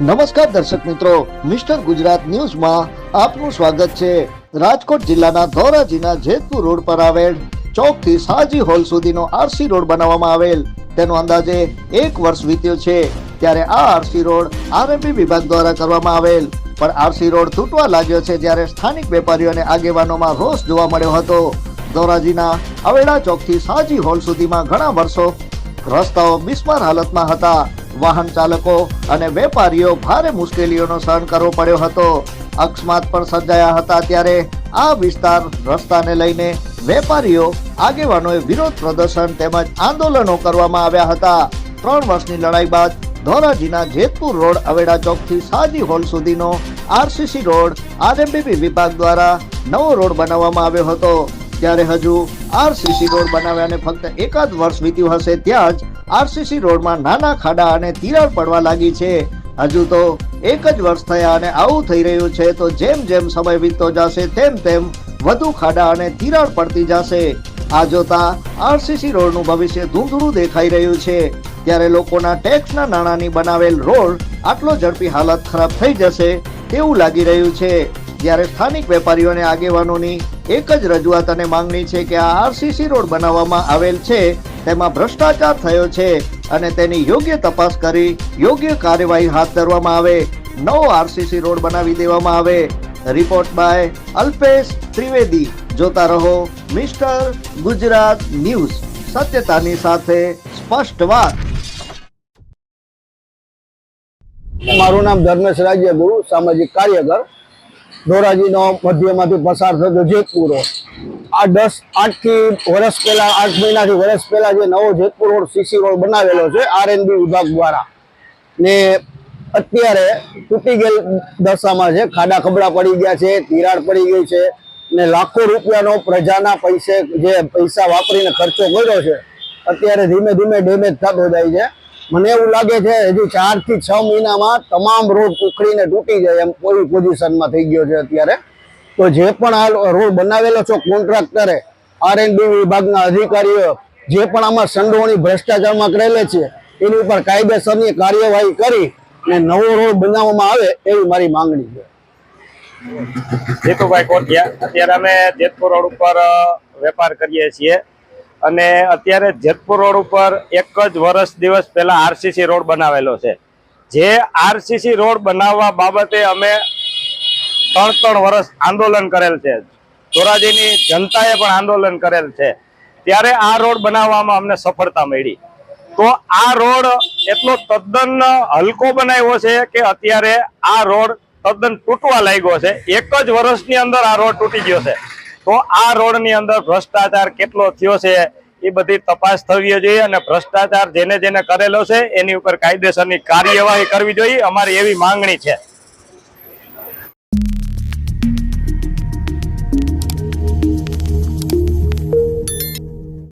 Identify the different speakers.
Speaker 1: નમસ્કાર દર્શક મિત્રો, મિસ્ટર ગુજરાત ન્યૂઝમાં આપનું સ્વાગત છે. રાજકોટ જિલ્લાના ધોરાજીના જેતપુર રોડ પર આવેલ ચોકથી સાજી હોલ સુધીનો આરસી રોડ બનાવવામાં આવેલ. તેનો અંદાજે એક વર્ષ વીત્યો છે. ત્યારે આ આરસી રોડ આરએમબી વિભાગ દ્વારા કરવામાં આવેલ. પણ આરસી રોડ તૂટવા લાગ્યો છે જ્યારે સ્થાનિક વેપારીઓ અને આગેવાનોમાં રોષ જોવા મળ્યો હતો. ધોરાજીના અવેડા ચોકથી સાજી હોલ સુધીમાં ઘણા વર્ષો રસ્તાઓ બિસ્માર હાલતમાં હતા. વાહન ચાલકો અને વેપારીઓ ભારે મુશ્કેલીઓનો સહન કરવો પડ્યો હતો. અકસ્માત પણ સર્જાયા હતા ત્યારે આ વિસ્તાર રસ્તાને લઈને વેપારીઓ આગેવાનોએ વિરોધ પ્રદર્શન તેમજ આંદોલનો કરવામાં આવ્યા હતા. ત્રણ વર્ષની લડાઈ બાદ ધોરાજીના જેતપુર રોડ અવેડા ચોકથી સાજી હોલ સુધીનો આરસીસી રોડ આરએમબીબી વિભાગ દ્વારા નવો રોડ બનાવવામાં આવ્યો હતો. ત્યારે હજુ આરસીસી રોડ બનાવ્યાને ફક્ત એકાદ વર્ષ વીત્યું હશે, ત્યાં જ આરસીસી રોડમાં નાના ખાડા અને તિરાડ પડવા લાગી છે. હજુ તો એક જ વર્ષ થયા અને આવું થઈ રહ્યું છે, તો જેમ જેમ સમય વીતતો જશે, તેમ તેમ વધુ ખાડા અને તિરાડ પડતી જશે. આ જોતા આરસીસી રોડનું ભવિષ્ય ધૂંધળું દેખાઈ રહ્યું છે. ત્યારે લોકોના ટેક્સના નાણાંની બનાવેલ રોડ આટલો ઝડપી હાલત ખરાબ થઈ જશે તેવું લાગી રહ્યું છે. જ્યારે સ્થાનિક વેપારીઓને આગેવાનોની એક જ રજૂઆત અને માંગણી છે કે આ આરસીસી રોડ બનાવવામાં આવેલ છે, તેમાં ભ્રષ્ટાચાર થયો છે અને તેની યોગ્ય તપાસ કરી યોગ્ય કાર્યવાહી હાથ ધરવામાં આવે. નવો આરસીસી રોડ બનાવી દેવામાં આવે. Report by Alpesh Trivedi. જોતા રહો મિસ્ટર ગુજરાત ન્યૂઝ. સત્યતાની સાથે સ્પષ્ટ વાત.
Speaker 2: મારું નામ ધર્મેશ રાજ્ય ગુરુ, સામાજિક કાર્યકર. ધોરાજીનો મધ્યમાંથી પસાર થતો જેતપુર રોડ. આ દસ આઠથી વર્ષ પહેલા, આઠ મહિનાથી વર્ષ પહેલા જે નવો જેતપુર રોડ સીસી રોડ બનાવેલો છે આરએનબી વિભાગ દ્વારા. ને અત્યારે તૂટી ગયેલ દશામાં છે, ખાડા ખબડા પડી ગયા છે, તિરાડ પડી ગઈ છે, ને લાખો રૂપિયાનો પ્રજાના પૈસે જે પૈસા વાપરીને ખર્ચો કર્યો છે, અત્યારે ધીમે ધીમે ડેમેજ થતો જાય છે. મને એવું લાગે છે, હજુ ચારથી છ મહિનામાં તમામ રોડ ઉખડીને તૂટી જાય એમ કોઈ પોઝિશનમાં થઈ ગયો છે અત્યારે. તો જે પણ આ રોડ બનાવેલો છે કોન્ટ્રાક્ટરે આર એન્ડ બી વિભાગના અધિકારીઓ, જે પણ આમાં સંડોવણી ભ્રષ્ટાચારમાં કરેલે છે, એની ઉપર કાયદેસરની કાર્યવાહી કરી ને નવો રોડ બનાવવામાં આવે એવી મારી માંગણી છે.
Speaker 3: જીતુભાઈ કોઠિયા, અત્યારે અમે જેતપુર રોડ ઉપર વેપાર કરીએ છીએ. અને અત્યારે જેતપુર રોડ ઉપર એક જ વર્ષ દિવસ પહેલા આરસીસી રોડ બનાવેલો છે. જે આરસીસી રોડ બનાવવા બાબતે અમે ત્રણ ત્રણ વર્ષ આંદોલન કરેલ છે. ધોરાજીની જનતાએ પણ આંદોલન કરેલ છે. ત્યારે આ રોડ બનાવવામાં અમને સફળતા મળી. તો આ રોડ એટલો તદ્દન હલકો બનાવ્યો છે કે અત્યારે આ રોડ તદ્દન તૂટવા લાગ્યો છે. એક જ વર્ષની અંદર આ રોડ તૂટી ગયો છે. તો આ રોડની અંદર ભ્રષ્ટાચાર કેટલો થયો છે એ બધી તપાસ થવી જોઈએ અને ભ્રષ્ટાચાર જેને જેને કરેલો છે, એની ઉપર કાયદેસરની કાર્યવાહી કરવી જોઈએ. અમારી એવી માંગણી છે.